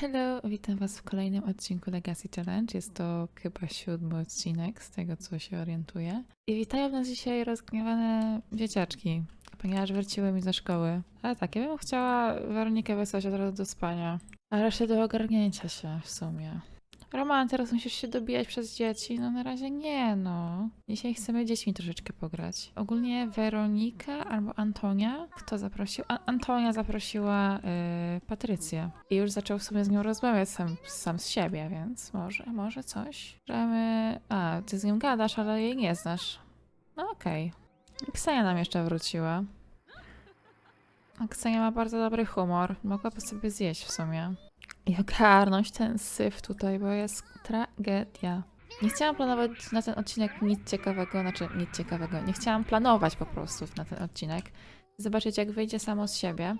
Hello, witam Was w kolejnym odcinku Legacy Challenge. Jest to chyba siódmy odcinek, z tego co się orientuję. I witają nas dzisiaj rozgniewane dzieciaczki, ponieważ wróciły mi ze szkoły. Ale tak, ja bym chciała Weronikę wysłać od razu do spania, a resztę do ogarnięcia się w sumie. Roman, teraz musisz się dobijać przez dzieci? No na razie nie, no. Dzisiaj chcemy dziećmi troszeczkę pograć. Ogólnie Weronika albo Antonia, kto zaprosił? A Antonia zaprosiła y, Patrycję. I już zaczął w sumie z nią rozmawiać sam, sam z siebie, więc może, może coś. Możemy... A, ty z nią gadasz, ale jej nie znasz. No okej. Okay. Ksenia nam jeszcze wróciła. A Ksenia ma bardzo dobry humor. Mogłaby sobie zjeść w sumie. I ogarnąć ten syf tutaj, bo jest tragedia. Nie chciałam planować na ten odcinek nic ciekawego, znaczy nic ciekawego. Nie chciałam planować po prostu na ten odcinek. Zobaczyć, jak wyjdzie samo z siebie.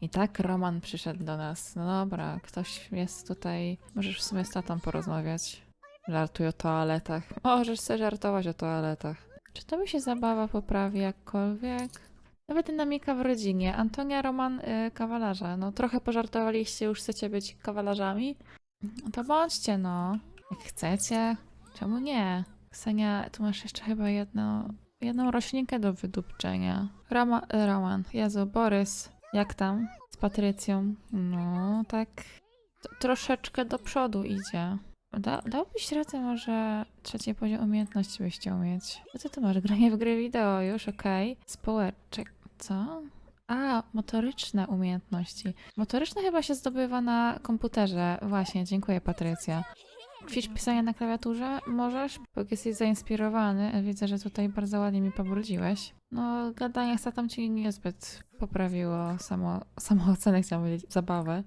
I tak Roman przyszedł do nas. No dobra, ktoś jest tutaj. Możesz w sumie z tatą porozmawiać. Żartuj o toaletach. Możesz sobie żartować o toaletach. Czy to mi się zabawa poprawi jakkolwiek? Nawet dynamika w rodzinie. Antonia, Roman, y, kawalarze. No trochę pożartowaliście, już chcecie być kawalarzami? No to bądźcie, no. Jak chcecie. Czemu nie? Ksenia, tu masz jeszcze chyba jedno, jedną roślinkę do wydupczenia. Roma, Roman, Jezu, Borys. Jak tam? Z Patrycją? No, tak t- troszeczkę do przodu idzie. Da, dałbyś radę może trzeciej poziom umiejętności byś chciał mieć. Co ty tu masz? Granie w gry wideo już, okej. Społeczek. Co? A, motoryczne umiejętności. Motoryczne chyba się zdobywa na komputerze. Właśnie, dziękuję Patrycja. Ćwicz pisania na klawiaturze? Możesz? Bo jesteś zainspirowany, widzę, że tutaj bardzo ładnie mi pobrudziłeś. No, gadanie z tatą ci niezbyt poprawiło samo, samoocenę, chciałam powiedzieć, zabawę.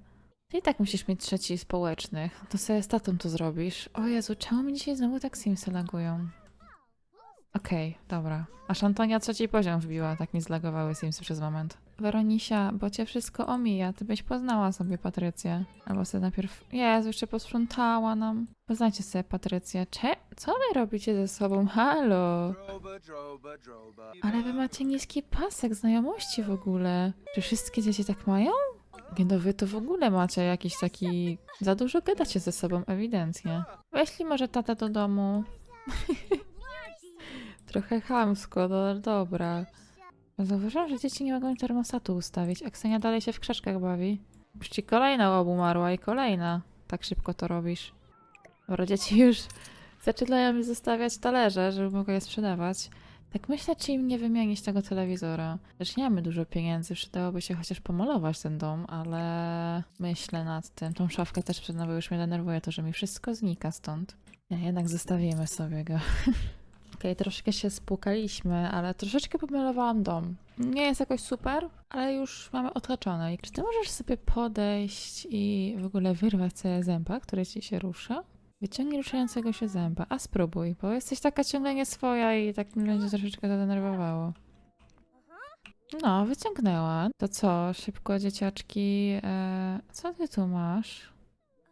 Ty i tak musisz mieć trzeci społecznych. To sobie z tatą to zrobisz. O Jezu, czemu mi dzisiaj znowu tak Simsy lagują? Okej, dobra. Aż Antonia trzeci poziom wbiła, tak mi zlagowały Simsy przez moment. Weronisia, bo cię wszystko omija, ty byś poznała sobie Patrycję. Albo sobie najpierw... Jezu, jeszcze posprzątała nam. Poznajcie sobie Patrycję. Cze... Co wy robicie ze sobą? Halo! Ale wy macie niski pasek znajomości w ogóle. Czy wszystkie dzieci tak mają? Nie no, wy to w ogóle macie jakiś taki... Za dużo gadacie ze sobą, ewidentnie. Weźli może tatę do domu. Trochę chamsko, no dobra. Zauważyłam, że dzieci nie mogą termostatu ustawić, a Ksenia dalej się w krzaczkach bawi. Już ci kolejna obumarła i kolejna. Tak szybko to robisz. Dobra, dzieci już zaczynają mi zostawiać talerze, żeby mogły je sprzedawać. Tak myślę, czy im nie wymienić tego telewizora. Też nie mamy dużo pieniędzy, przydałoby się chociaż pomalować ten dom, ale myślę nad tym. Tą szafkę też przed nami już mnie denerwuje to, że mi wszystko znika stąd. Nie, jednak zostawimy sobie go. Okej, troszkę się spłukaliśmy, ale troszeczkę pomalowałam dom. Nie jest jakoś super, ale już mamy odhaczone. I Czy ty możesz sobie podejść i w ogóle wyrwać sobie zęba, który ci się rusza? Wyciągnij ruszającego się zęba, a spróbuj, bo jesteś taka ciągle nieswoja i tak mnie będzie troszeczkę to denerwowało. No, wyciągnęła. To co, szybko dzieciaczki, e, co ty tu masz?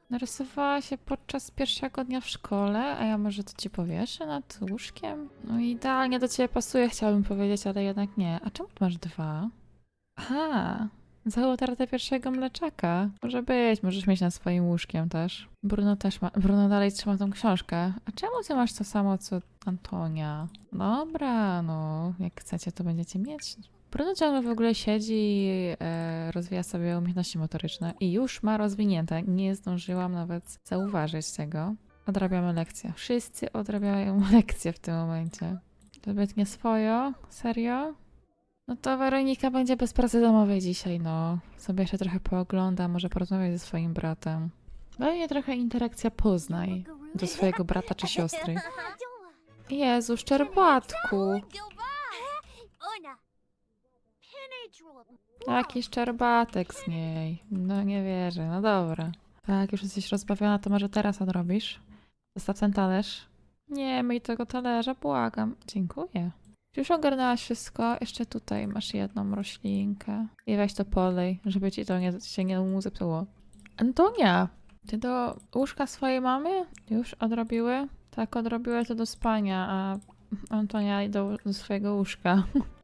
Narysowała się podczas pierwszego dnia w szkole, a ja może to ci powieszę nad łóżkiem? No idealnie do ciebie pasuje, chciałabym powiedzieć, ale jednak nie. A czemu masz dwa? Aha, utratę pierwszego mleczaka. Może być, możesz mieć nad swoim łóżkiem też. Bruno też ma, Bruno dalej trzyma tą książkę. A czemu ty masz to samo co Antonia? Dobra, no, jak chcecie to będziecie mieć. Bruno ciągle w ogóle siedzi e, rozwija sobie umiejętności motoryczne i już ma rozwinięte. Nie zdążyłam nawet zauważyć tego. Odrabiamy lekcję. Wszyscy odrabiają lekcje w tym momencie. To nie swojo? Serio? No to Weronika będzie bez pracy domowej dzisiaj, no. Sobie jeszcze trochę poogląda, może porozmawiać ze swoim bratem. Pewnie trochę interakcja poznaj do swojego brata czy siostry. Jezu, szczerbatku! Jaki szczerbatek z niej. No nie wierzę, no dobra. Tak, już jesteś rozbawiona, to może teraz odrobisz? Zostaw ten talerz. Nie myj tego talerza, błagam. Dziękuję. Już ogarnęłaś wszystko, jeszcze tutaj masz jedną roślinkę. I weź to polej, żeby ci to nie, się nie zepsuło. Antonia, ty do łóżka swojej mamy już odrobiły? Tak, odrobiły to do spania, a Antonia do, do swojego łóżka.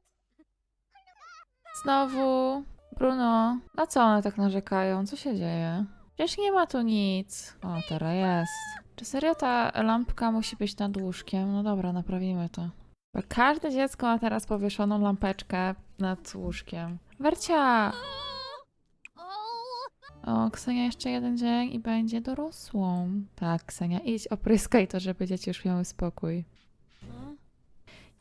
Znowu, Bruno, na co one tak narzekają? Co się dzieje? Przecież nie ma tu nic. O, teraz jest. Czy serio ta lampka musi być nad łóżkiem? No dobra, naprawimy to. Bo każde dziecko ma teraz powieszoną lampeczkę nad łóżkiem. Wercia! O, Ksenia jeszcze jeden dzień i będzie dorosłą. Tak, Ksenia, idź opryskaj to, żeby dzieci już miały spokój.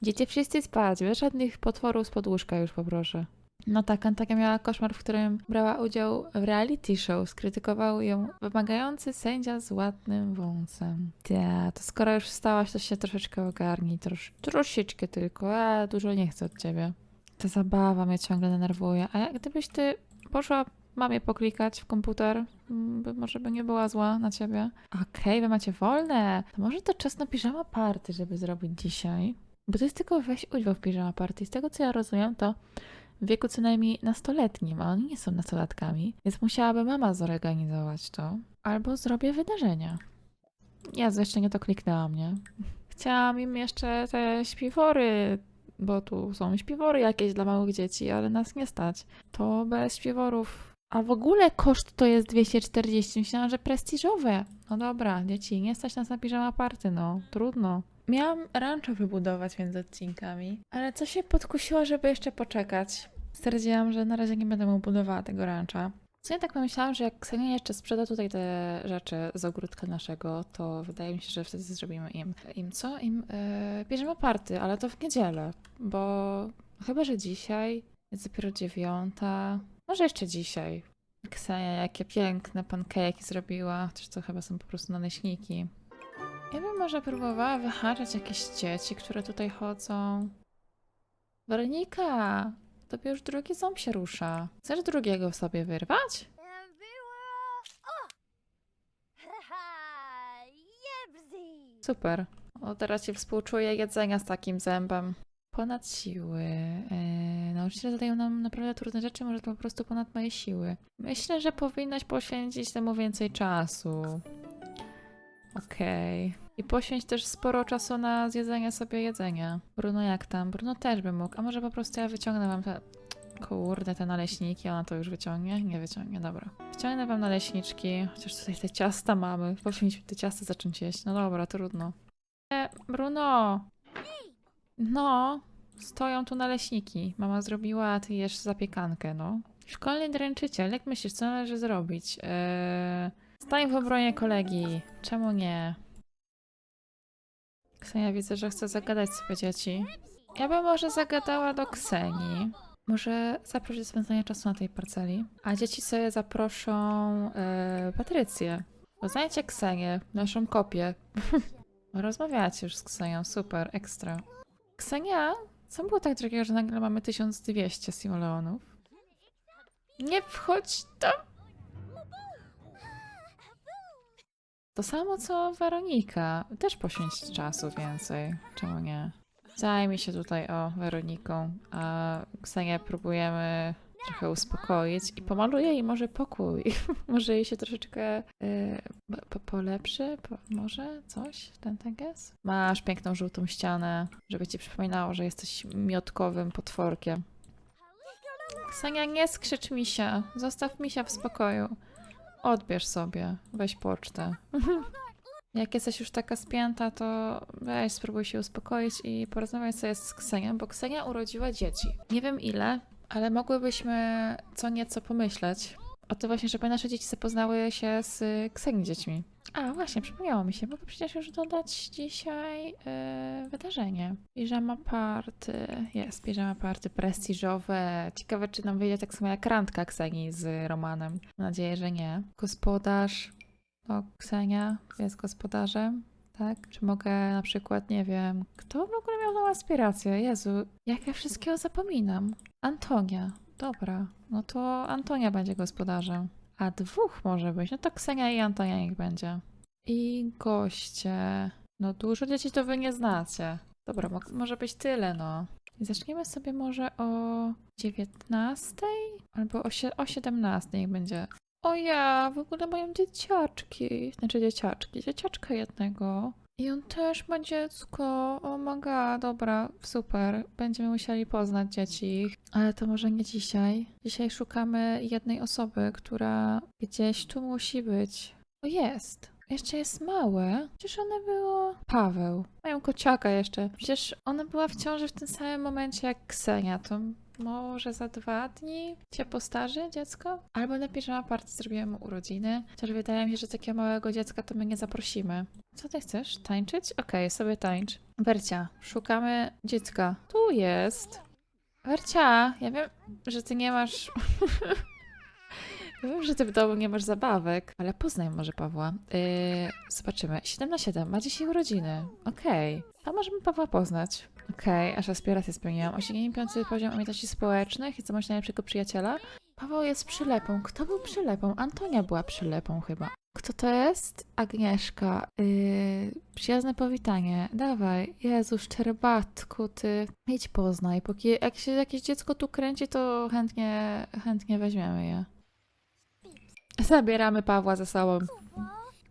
Dzieci wszyscy spać, bez żadnych potworów z łóżka już poproszę. No tak, Antakia miała koszmar, w którym brała udział w reality show. Skrytykował ją wymagający sędzia z ładnym wąsem. Ja, to skoro już wstałaś, to się troszeczkę ogarnij. Trosz, troszeczkę tylko, a dużo nie chcę od ciebie. Ta zabawa mnie ciągle denerwuje. A jak gdybyś ty poszła mamie poklikać w komputer, mm, by może by nie była zła na ciebie. Okej, wy macie wolne. To może to czas na piżama party, żeby zrobić dzisiaj. Bo to jest tylko weź udział w piżama party. Z tego co ja rozumiem, to w wieku co najmniej nastoletnim, a oni nie są nastolatkami, więc musiałaby mama zorganizować to. Albo zrobię wydarzenia. Ja jeszcze nie to kliknęłam, nie? Chciałam im jeszcze te śpiwory, bo tu są śpiwory jakieś dla małych dzieci, ale nas nie stać. To bez śpiworów. A w ogóle koszt to jest 240. Myślałam, że prestiżowe. No dobra, dzieci, nie stać nas na piżama party, no. Trudno. Miałam rancho wybudować między odcinkami, ale co się podkusiło, żeby jeszcze poczekać. Stwierdziłam, że na razie nie będę mu budowała tego rancha. Co ja tak pomyślałam, że jak Ksenia jeszcze sprzeda tutaj te rzeczy z ogródka naszego, to wydaje mi się, że wtedy zrobimy im. Im co? Im yy, bierzemy party, ale to w niedzielę, bo chyba, że dzisiaj jest dopiero dziewiąta. Może jeszcze dzisiaj. Ksenia, jakie piękne pankejki zrobiła, chociaż to chyba są po prostu naleśniki. Ja bym może próbowała wyhaczać jakieś dzieci, które tutaj chodzą. Weronika, tobie już drugi ząb się rusza. Chcesz drugiego sobie wyrwać? Było... O! Haha! Jebzi! Super. O, teraz ci współczuję jedzenia z takim zębem. Ponad siły. Yy, nauczyciele zadają nam naprawdę trudne rzeczy, może to po prostu ponad moje siły. Myślę, że powinnaś poświęcić temu więcej czasu. Okej. I poświęć też sporo czasu na zjedzenie sobie jedzenia. Bruno jak tam? Bruno też by mógł. A może po prostu ja wyciągnę wam te... Kurde, te naleśniki, ona to już wyciągnie? Nie wyciągnie, dobra. Wyciągnę wam naleśniczki, chociaż tutaj te ciasta mamy. Powinniśmy te ciasta zacząć jeść. No dobra, trudno. E, Bruno! No, stoją tu naleśniki. Mama zrobiła, a ty jesz zapiekankę, no. Szkolny dręczyciel, jak myślisz, co należy zrobić? Eee, stań w obronie kolegi. Czemu nie? Ksenia, widzę, że chce zagadać sobie dzieci. Ja bym może zagadała do Ksenii. Może zaprosić do spędzania czasu na tej parceli. A dzieci sobie zaproszą e, Patrycję. Poznajcie Ksenię, naszą kopię. Rozmawiacie już z Ksenią, super, ekstra. Ksenia, co było tak drogiego, że nagle mamy 1200 simoleonów? Nie wchodź tam! To samo co Weronika. Też poświęć czasu więcej. Czemu nie? Zajmij się tutaj o Weroniką, a Ksenię próbujemy trochę uspokoić i pomaluję jej może pokój. może jej się troszeczkę y, po, polepszy, po, może coś, ten teges? Masz piękną żółtą ścianę, żeby ci przypominało, że jesteś miotkowym potworkiem. Ksenia, nie skrzycz misia, zostaw misia w spokoju. Odbierz sobie, weź pocztę. Jak jesteś już taka spięta, to weź spróbuj się uspokoić i porozmawiać sobie z Ksenią, bo Ksenia urodziła dzieci. Nie wiem ile, ale mogłybyśmy co nieco pomyśleć o tym właśnie, żeby nasze dzieci zapoznały się z Kseni dziećmi. A, właśnie, przypomniało mi się, mogę przecież już dodać dzisiaj yy, wydarzenie. Piżama party. Jest, piżama party prestiżowe. Ciekawe, czy nam wyjdzie tak samo jak randka Kseni z Romanem. Mam nadzieję, że nie. Gospodarz. O, Ksenia jest gospodarzem. Tak? Czy mogę na przykład, nie wiem, kto w ogóle miał tą aspirację? Jezu, jak ja wszystkiego zapominam. Antonia. Dobra, no to Antonia będzie gospodarzem. A dwóch może być. No to Ksenia i Antonia niech będzie. I goście. No dużo dzieci to wy nie znacie. Dobra, mo- może być tyle, no. Zaczniemy sobie może o 19 albo o, sie- o 17 niech będzie. O ja, w ogóle mają dzieciaczki. Znaczy dzieciaczki. Dzieciaczka jednego. I on też ma dziecko. O my god, dobra, super. Będziemy musieli poznać dzieci. Ale to może nie dzisiaj. Dzisiaj szukamy jednej osoby, która gdzieś tu musi być. O, jest. Jeszcze jest małe. Przecież one było... Paweł. Mają kociaka jeszcze. Przecież ona była w ciąży w tym samym momencie jak Ksenia. To może za dwa dni się postarzy dziecko? Albo na piżama party zrobimy mu urodziny. Chociaż wydaje mi się, że takiego małego dziecka to my nie zaprosimy. Co ty chcesz? Tańczyć? Okej, sobie tańcz. Wercia, szukamy dziecka. Tu jest. Wercia, ja wiem, że ty nie masz... Wiem, że ty w domu nie masz zabawek, ale poznaj może Pawła. Yy, zobaczymy. 7 na 7, ma dzisiaj urodziny. Okej. A możemy Pawła poznać. Okej, aż aspirację spełniłam. Osiągnięcie piąty poziom umiejętności społecznych i co masz najlepszego przyjaciela? Paweł jest przylepą. Kto był przylepą? Antonia była przylepą chyba. Kto to jest? Agnieszka. Yy, przyjazne powitanie. Dawaj. Jezu, szczerbatku, ty. Idź poznaj. Póki jak się jakieś dziecko tu kręci, to chętnie, chętnie weźmiemy je. Zabieramy Pawła ze sobą.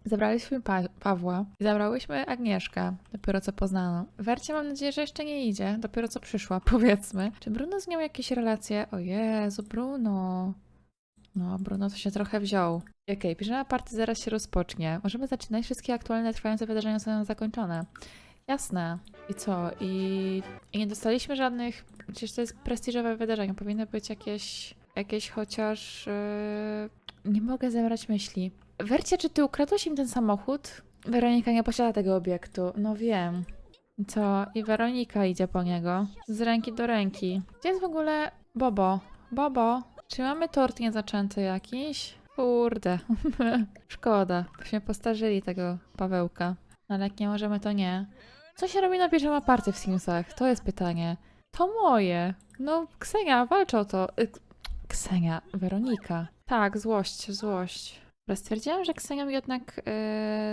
Zabraliśmy pa- Pawła i zabrałyśmy Agnieszkę, dopiero co poznaną. Wercie mam nadzieję, że jeszcze nie idzie, dopiero co przyszła, powiedzmy. Czy Bruno z nią jakieś relacje? O Jezu, Bruno. No, Bruno to się trochę wziął. Okej, okay, piżama party zaraz się rozpocznie. Możemy zaczynać. Wszystkie aktualne trwające wydarzenia są zakończone. Jasne. I co? I, I nie dostaliśmy żadnych... Przecież to jest prestiżowe wydarzenie. Powinny być jakieś... Jakieś chociaż... Yy... Nie mogę zebrać myśli. Wercie, czy ty ukradłeś im ten samochód? Weronika nie posiada tego obiektu. No wiem. Co? I Weronika idzie po niego. Z ręki do ręki. Gdzie jest w ogóle Bobo? Bobo? Czy mamy tort niezaczęty jakiś? Kurde. Szkoda. Byśmy postarzyli tego Pawełka. Ale jak nie możemy, to nie. Co się robi na piżama party w Simsach? To jest pytanie. To moje. No, Ksenia, walcz o to. Y, Ksenia, Weronika. Tak, złość, złość. Ale stwierdziłam, że Ksenią jednak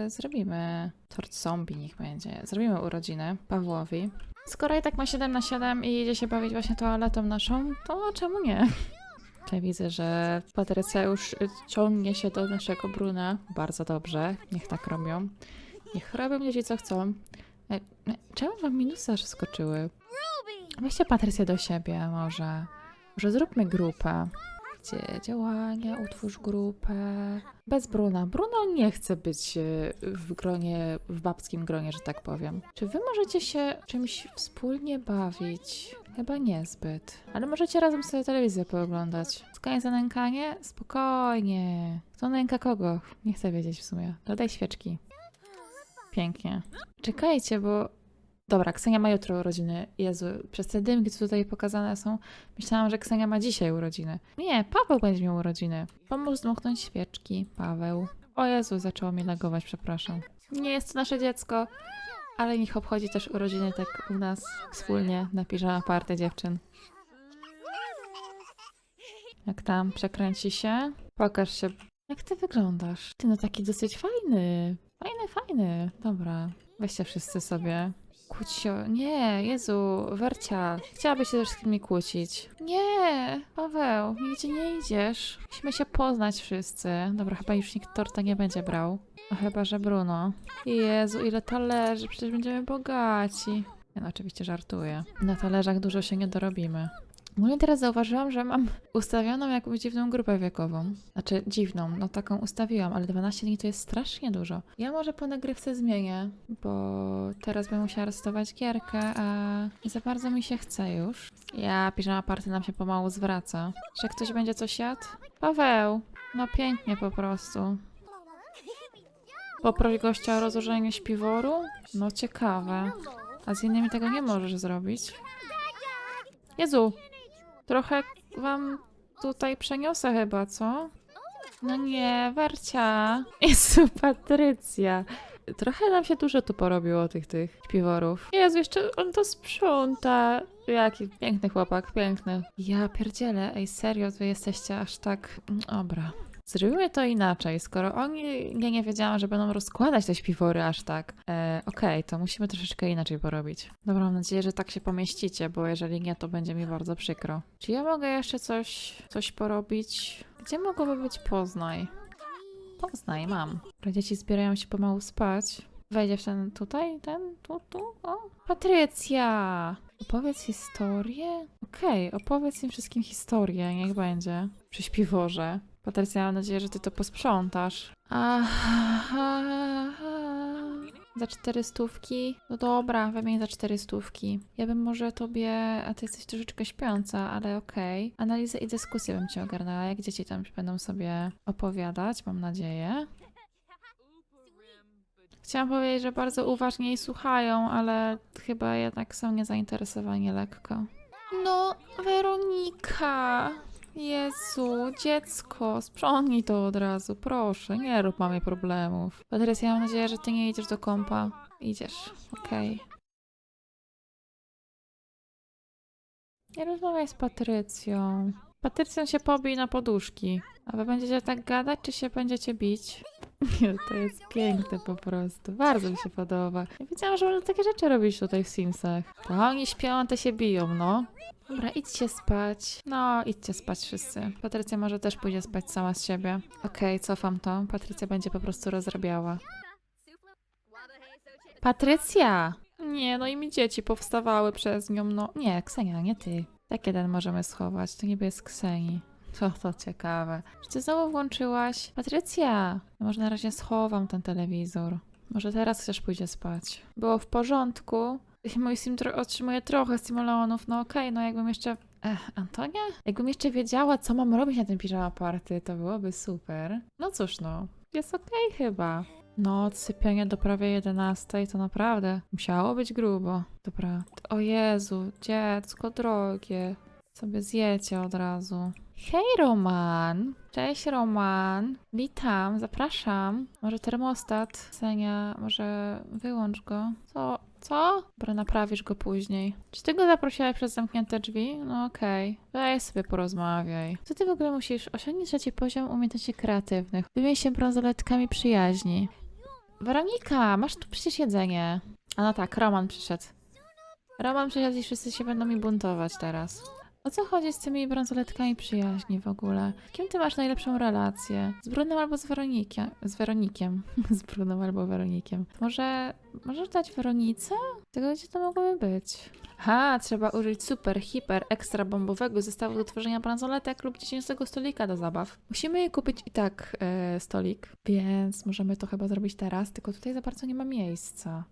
yy, zrobimy tort zombie, niech będzie. Zrobimy urodziny Pawłowi. Skoro i tak ma 7 na 7 i idzie się bawić właśnie toaletą naszą, to czemu nie? Tutaj widzę, że Patrycja już y, ciągnie się do naszego Bruna. Bardzo dobrze, niech tak robią. Niech robią dzieci co chcą. E, e, czemu wam minusy aż skoczyły? Weźcie Patrycję do siebie może. Może zróbmy grupę. Gdzie działania, utwórz grupę. Bez Bruna. Bruno nie chce być e, w gronie, w babskim gronie, że tak powiem. Czy wy możecie się czymś wspólnie bawić? Chyba niezbyt. Ale możecie razem sobie telewizję pooglądać. Skanie za nękanie? Spokojnie. Kto nęka kogo? Nie chcę wiedzieć w sumie. Dodaj świeczki. Pięknie. Czekajcie, bo Dobra, Ksenia ma jutro urodziny. Jezu, przez te dymki, co tutaj pokazane są, myślałam, że Ksenia ma dzisiaj urodziny. Nie, Paweł będzie miał urodziny. Pomóż zdmuchnąć świeczki, Paweł. O Jezu, zaczęło mi lagować, przepraszam. Nie jest to nasze dziecko, ale niech obchodzi też urodziny tak u nas wspólnie na piżama party dziewczyn. Jak tam, przekręci się? Pokaż się. Jak ty wyglądasz? Ty no taki dosyć fajny. Fajny, fajny. Dobra, weźcie wszyscy sobie. Kłóć się. Nie, Jezu, Wercia. Chciałabyś się ze wszystkimi kłócić. Nie, Paweł, nigdzie nie idziesz. Musimy się poznać wszyscy. Dobra, chyba już nikt torta nie będzie brał. A chyba, że Bruno. Jezu, ile talerzy, przecież będziemy bogaci. Ja no, oczywiście żartuję. Na talerzach dużo się nie dorobimy. Mówię teraz zauważyłam, że mam ustawioną jakąś dziwną grupę wiekową. Znaczy dziwną, no taką ustawiłam, ale 12 dni to jest strasznie dużo. Ja może po nagrywce zmienię, bo teraz bym musiała resetować gierkę, a za bardzo mi się chce już. Ja, piżama party nam się pomału zwraca. Że ktoś będzie coś jadł? Paweł! No pięknie po prostu. Poproś gościa o rozłożenie śpiworu? No ciekawe. A z innymi tego nie możesz zrobić. Jezu! Trochę wam tutaj przeniosę chyba, co? No nie, Wercia. Jezu, Patrycja. Trochę nam się dużo tu porobiło tych, tych śpiworów. Jezu, jeszcze on to sprząta. Jaki piękny chłopak, piękny. Ja pierdzielę, ej serio, wy jesteście aż tak... Dobra. Zrobimy to inaczej, skoro oni, ja nie wiedziałam, że będą rozkładać te śpiwory aż tak. E, Okej, to musimy troszeczkę inaczej porobić. Dobra, mam nadzieję, że tak się pomieścicie, bo jeżeli nie, to będzie mi bardzo przykro. Czy ja mogę jeszcze coś, coś porobić? Gdzie mogłoby być Poznaj? Poznaj, mam. Dzieci zbierają się pomału spać. Wejdzie w ten tutaj, ten, tu, tu, o. Patrycja! Opowiedz historię? Okej, opowiedz im wszystkim historię, niech będzie. Przy śpiworze. Patrycja, mam nadzieję, że ty to posprzątasz. Aha. Za cztery stówki? No dobra, wymień za cztery stówki. Ja bym może tobie, a ty jesteś troszeczkę śpiąca, ale okej. Analizę i dyskusję bym ci ogarnęła, jak dzieci tam będą sobie opowiadać, mam nadzieję. Chciałam powiedzieć, że bardzo uważnie jej słuchają, ale chyba jednak są niezainteresowani lekko. No, Weronika! Jezu, dziecko, sprzątnij to od razu, proszę, nie rób mamie problemów. Patrycja, mam nadzieję, że ty nie idziesz do kąpa. Idziesz, okej. Nie rozmawiaj z Patrycją. Patrycją się pobij na poduszki. A wy będziecie tak gadać, czy się będziecie bić? Nie, to jest piękne po prostu. Bardzo mi się podoba. Ja wiedziałam, że można takie rzeczy robić tutaj w Simsach. To oni śpią, te się biją, no. Dobra, idźcie spać. No, idźcie spać wszyscy. Patrycja może też pójdzie spać sama z siebie. Okej, cofam to. Patrycja będzie po prostu rozrabiała. Patrycja! Nie, no i mi dzieci powstawały przez nią, no. Nie, Ksenia, nie ty. Tak jeden możemy schować, to niby jest Kseni. To, to ciekawe. Czy ty znowu włączyłaś? Patrycja! Ja może na razie schowam ten telewizor. Może teraz chcesz pójdzie spać. Było w porządku. Mój sim tro- otrzymuje trochę simoleonów, no okej, no jakbym jeszcze... Ech, Antonia? Jakbym jeszcze wiedziała, co mam robić na tym piżama party, to byłoby super. No cóż no, jest okej chyba. No, sypianie do prawie 11 to naprawdę musiało być grubo. Dobra. O Jezu, dziecko drogie. Sobie zjecie od razu. Hej Roman! Cześć Roman! Witam, zapraszam. Może termostat, Senia, może wyłącz go. Co? Co? Dobra, naprawisz go później. Czy ty go zaprosiłaś przez zamknięte drzwi? No okej. Weź sobie porozmawiaj. Co ty w ogóle musisz osiągnąć trzeci poziom umiejętności kreatywnych? Wymień się bransoletkami przyjaźni. Weronika, masz tu przecież jedzenie. A no tak, Roman przyszedł. Roman przyszedł i wszyscy się będą mi buntować teraz. O co chodzi z tymi bransoletkami przyjaźni w ogóle? Kim ty masz najlepszą relację? Z Brunem albo z Weronikiem? Z Weronikiem. z Brunem albo Weronikiem. Może... Możesz dać Weronice? Tego gdzie to mogłoby być? Ha, trzeba użyć super, hiper, ekstra bombowego zestawu do tworzenia bransoletek lub dziecięcego stolika do zabaw. Musimy je kupić i tak e, stolik, więc możemy to chyba zrobić teraz, tylko tutaj za bardzo nie ma miejsca.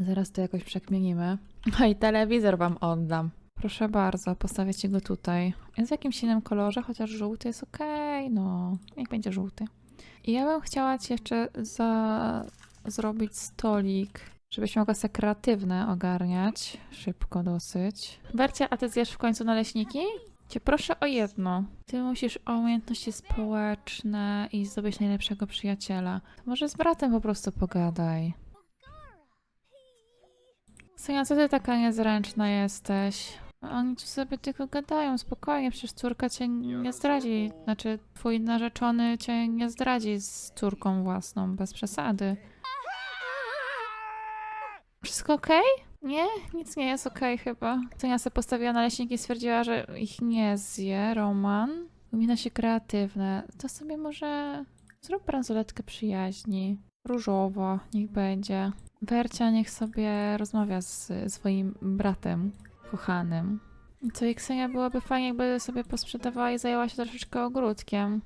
Zaraz to jakoś przekmienimy. No i telewizor wam oddam. Proszę bardzo, postawię ci go tutaj. Jest w jakimś innym kolorze, chociaż żółty jest okej, no, niech będzie żółty. I ja bym chciała ci jeszcze za... zrobić stolik, żebyś mogła sobie kreatywne ogarniać. Szybko dosyć. Wercia, a ty zjesz w końcu naleśniki? Cię proszę o jedno. Ty musisz o umiejętności społeczne i zdobyć najlepszego przyjaciela. To może z bratem po prostu pogadaj. Sonia, co ty taka niezręczna jesteś? Oni tu sobie tylko gadają, spokojnie, przecież córka cię nie zdradzi. Znaczy, twój narzeczony cię nie zdradzi z córką własną, bez przesady. Wszystko okej? Nie? Nic nie jest okej chyba. Sonia sobie postawiła naleśniki i stwierdziła, że ich nie zje. Roman. Umiejętności kreatywne. To sobie może zrób bransoletkę przyjaźni. Różowo, niech będzie. Wercia niech sobie rozmawia z swoim bratem kochanym. Co Ksenia byłoby fajnie, jakby sobie posprzedawała i zajęła się troszeczkę ogródkiem.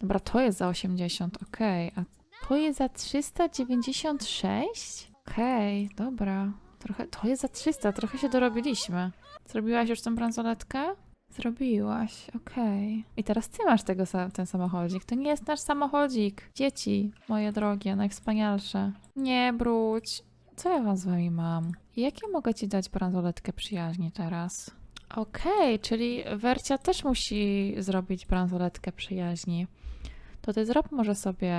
Dobra, to jest za 80, okej. A to jest za 396? Okej, dobra. Trochę, to jest za 300, trochę się dorobiliśmy. Zrobiłaś już tą bransoletkę? Zrobiłaś, okej. I teraz ty masz tego, ten samochodzik. To nie jest nasz samochodzik. Dzieci, moje drogie, najwspanialsze. Nie brudź. Co ja wam z wami mam? Jakie mogę ci dać bransoletkę przyjaźni teraz? Okej, czyli Wercia też musi zrobić bransoletkę przyjaźni. To ty zrób może sobie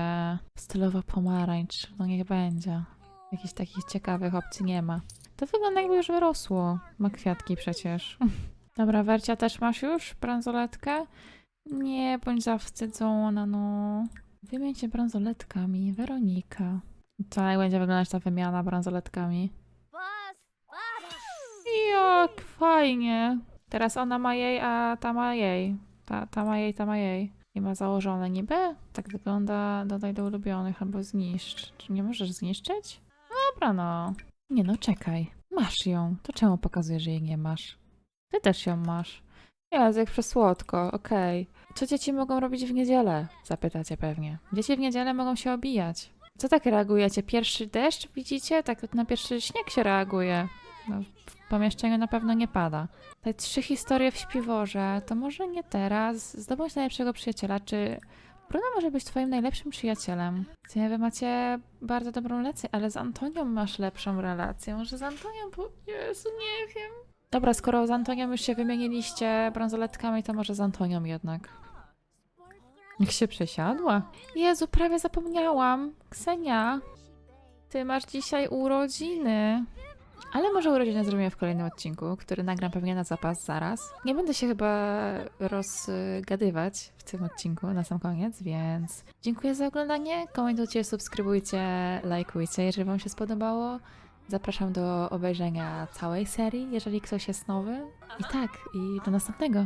stylowa pomarańcz. No niech będzie. Jakichś takich ciekawych opcji nie ma. To wygląda jakby już wyrosło. Ma kwiatki przecież. Dobra, Wercia, też masz już bransoletkę? Nie, bądź zawstydzona, no. Wymień się bransoletkami, Weronika. Co, jak będzie wyglądać ta wymiana bransoletkami? Jak fajnie. Teraz ona ma jej, a ta ma jej. Ta, ta ma jej, ta ma jej. Nie ma założone niby? Tak wygląda, dodaj do ulubionych albo zniszcz. Czy nie możesz zniszczyć? Dobra, no. Nie no, czekaj. Masz ją. To czemu pokazujesz, że jej nie masz? Ty też ją masz. Jak przesłodko, okej. Co dzieci mogą robić w niedzielę? Zapytacie pewnie. Dzieci w niedzielę mogą się obijać. Co tak reagujecie? Pierwszy deszcz widzicie? Tak na pierwszy śnieg się reaguje. No, w pomieszczeniu na pewno nie pada. Te trzy historie w śpiworze, to może nie teraz. Zdobądź najlepszego przyjaciela, czy Bruno może być twoim najlepszym przyjacielem. Nie, wy macie bardzo dobrą relację, ale z Antonią masz lepszą relację. Może z Antonią, bo Jezu, nie wiem. Dobra, skoro z Antonią już się wymieniliście bransoletkami, to może z Antonią jednak. Niech się przesiadła. Jezu, prawie zapomniałam. Ksenia, ty masz dzisiaj urodziny. Ale może urodziny zrobimy w kolejnym odcinku, który nagram pewnie na zapas zaraz. Nie będę się chyba rozgadywać w tym odcinku na sam koniec, więc dziękuję za oglądanie. Komentujcie, subskrybujcie, lajkujcie, jeżeli Wam się spodobało. Zapraszam do obejrzenia całej serii, jeżeli ktoś jest nowy. I tak, i do następnego.